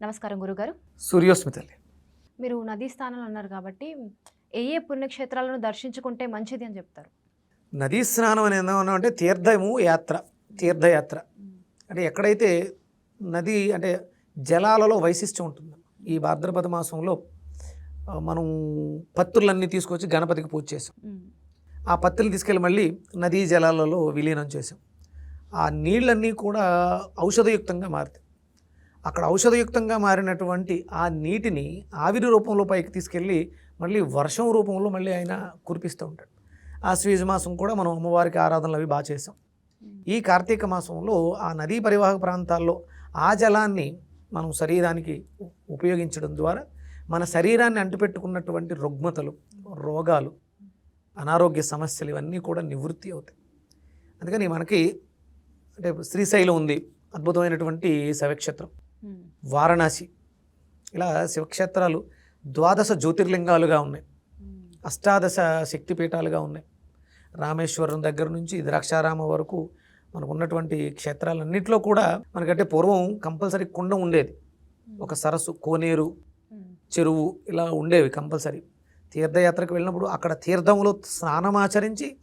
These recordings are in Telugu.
నమస్కారం గురుగారు. సూర్యోస్మి తల్లి మీరు నదీ స్థానంలో ఉన్నారు కాబట్టి ఏ ఏ పుణ్యక్షేత్రాలను దర్శించుకుంటే మంచిది అని చెప్తారు? నదీ స్నానం అనేది ఏమన్నా అంటే తీర్థము యాత్ర తీర్థయాత్ర. అంటే ఎక్కడైతే నది అంటే జలాలలో వైశిష్ట్యం ఉంటుంది. ఈ భాద్రపద మాసంలో మనం పత్తులన్నీ తీసుకొచ్చి గణపతికి పూజ చేసాం ఆ పత్తులు తీసుకెళ్ళి మళ్ళీ నదీ జలాలలో విలీనం చేసాం ఆ నీళ్ళన్నీ కూడా ఔషధయుక్తంగా మారుతాయి. అక్కడ ఔషధయుక్తంగా మారినటువంటి ఆ నీటిని ఆవిరి రూపంలో పైకి తీసుకెళ్ళి మళ్ళీ వర్షం రూపంలో మళ్ళీ ఆయన కురిపిస్తూ ఉంటాడు. ఆ స్వీజ మాసం కూడా మనం అమ్మవారికి ఆరాధనలు అవి బాగా చేసాం ఈ కార్తీక మాసంలో ఆ నదీ పరివాహక ప్రాంతాల్లో ఆ జలాన్ని మనం శరీరానికి ఉపయోగించడం ద్వారా మన శరీరాన్ని అంటుపెట్టుకున్నటువంటి రుగ్మతలు రోగాలు అనారోగ్య సమస్యలు ఇవన్నీ కూడా నివృత్తి అవుతాయి. అందుకని మనకి అంటే శ్రీశైలం ఉంది అద్భుతమైనటువంటి శవక్షేత్రం. వారణాసి. ఇలా శివక్షేత్రాలు ద్వాదశ జ్యోతిర్లింగాలుగా ఉన్నాయి. అష్టాదశ శక్తిపీఠాలుగా ఉన్నాయి. రామేశ్వరం దగ్గర నుంచి ద్రాక్షారామ వరకు మనకు ఉన్నటువంటి క్షేత్రాలన్నింటిలో కూడా మనకంటే పూర్వం కంపల్సరీ కుండ ఉండేది. ఒక సరస్సు కోనేరు చెరువు ఇలా ఉండేవి కంపల్సరీ. తీర్థయాత్రకు వెళ్ళినప్పుడు అక్కడ తీర్థంలో స్నానమాచరించి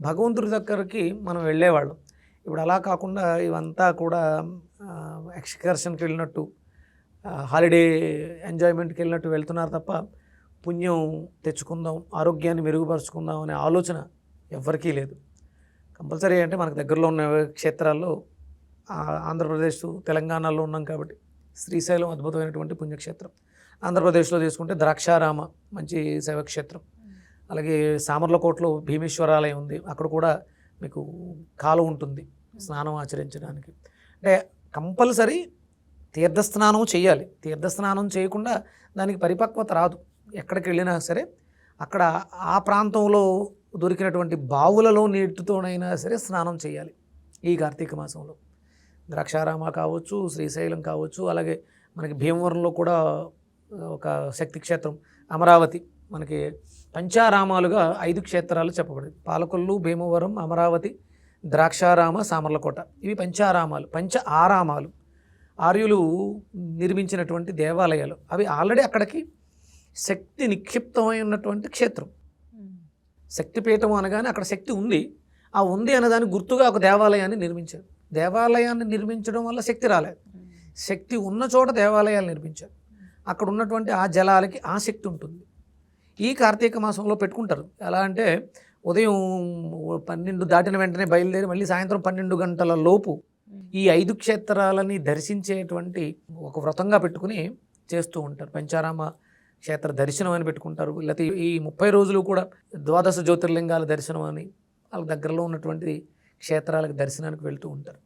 భగవంతుడి దగ్గరికి మనం వెళ్ళేవాళ్ళం. ఇప్పుడు అలా కాకుండా ఇవంతా కూడా ఎక్స్కర్షన్కి వెళ్ళినట్టు హాలిడే ఎంజాయ్మెంట్కి వెళ్ళినట్టు వెళ్తున్నారు తప్ప పుణ్యం తెచ్చుకుందాం ఆరోగ్యాన్ని మెరుగుపరుచుకుందాం అనే ఆలోచన ఎవ్వరికీ లేదు. కంపల్సరీ అంటే మనకు దగ్గరలో ఉన్న క్షేత్రాల్లో ఆంధ్రప్రదేశ్ తెలంగాణలో ఉన్నాం కాబట్టి శ్రీశైలం అద్భుతమైనటువంటి పుణ్యక్షేత్రం. ఆంధ్రప్రదేశ్లో తీసుకుంటే ద్రాక్షారామ మంచి శైవక్షేత్రం. అలాగే సామర్లకోటలో భీమేశ్వరాలయం ఉంది అక్కడ కూడా మీకు కాలు ఉంటుంది స్నానం ఆచరించడానికి. అంటే కంపల్సరీ తీర్థస్నానం చేయాలి. తీర్థస్నానం చేయకుండా దానికి పరిపక్వత రాదు. ఎక్కడికి వెళ్ళినా సరే అక్కడ ఆ ప్రాంతంలో దొరికినటువంటి బావులలో నీటితోనైనా సరే స్నానం చేయాలి ఈ కార్తీక మాసంలో. ద్రాక్షారామ కావచ్చు శ్రీశైలం కావచ్చు అలాగే మనకి భీమవరంలో కూడా ఒక శక్తి క్షేత్రం అమరావతి మనకి పంచారామాలుగా ఐదు క్షేత్రాలు చెప్పబడింది. పాలకొల్లు భీమవరం అమరావతి ద్రాక్షారామ సామర్లకోట. ఇవి పంచారామాలు పంచ ఆరామాలు. ఆర్యులు నిర్మించినటువంటి దేవాలయాలు. అవి ఆల్రెడీ అక్కడికి శక్తి నిక్షిప్తమై ఉన్నటువంటి క్షేత్రం. శక్తిపీఠం అనగానే అక్కడ శక్తి ఉంది. ఆ ఉంది అన్నదానికి గుర్తుగా ఒక దేవాలయాన్ని నిర్మించారు. దేవాలయాన్ని నిర్మించడం వల్ల శక్తి రాలేదు. శక్తి ఉన్న చోట దేవాలయాలు నిర్మించారు. అక్కడ ఉన్నటువంటి ఆ జలాలకి ఆ శక్తి ఉంటుంది. ఈ కార్తీక మాసంలో పెట్టుకుంటారు. ఎలా అంటే ఉదయం పన్నెండు దాటిన వెంటనే బయలుదేరి మళ్ళీ సాయంత్రం పన్నెండు గంటల లోపు ఈ ఐదు క్షేత్రాలని దర్శించేటువంటి ఒక వ్రతంగా పెట్టుకుని చేస్తూ ఉంటారు. పంచారామ క్షేత్ర దర్శనం అని పెట్టుకుంటారు. లేకపోతే ఈ ముప్పై రోజులు కూడా ద్వాదశ జ్యోతిర్లింగాల దర్శనం అని వాళ్ళ దగ్గరలో ఉన్నటువంటి క్షేత్రాలకు దర్శనానికి వెళ్తూ ఉంటారు.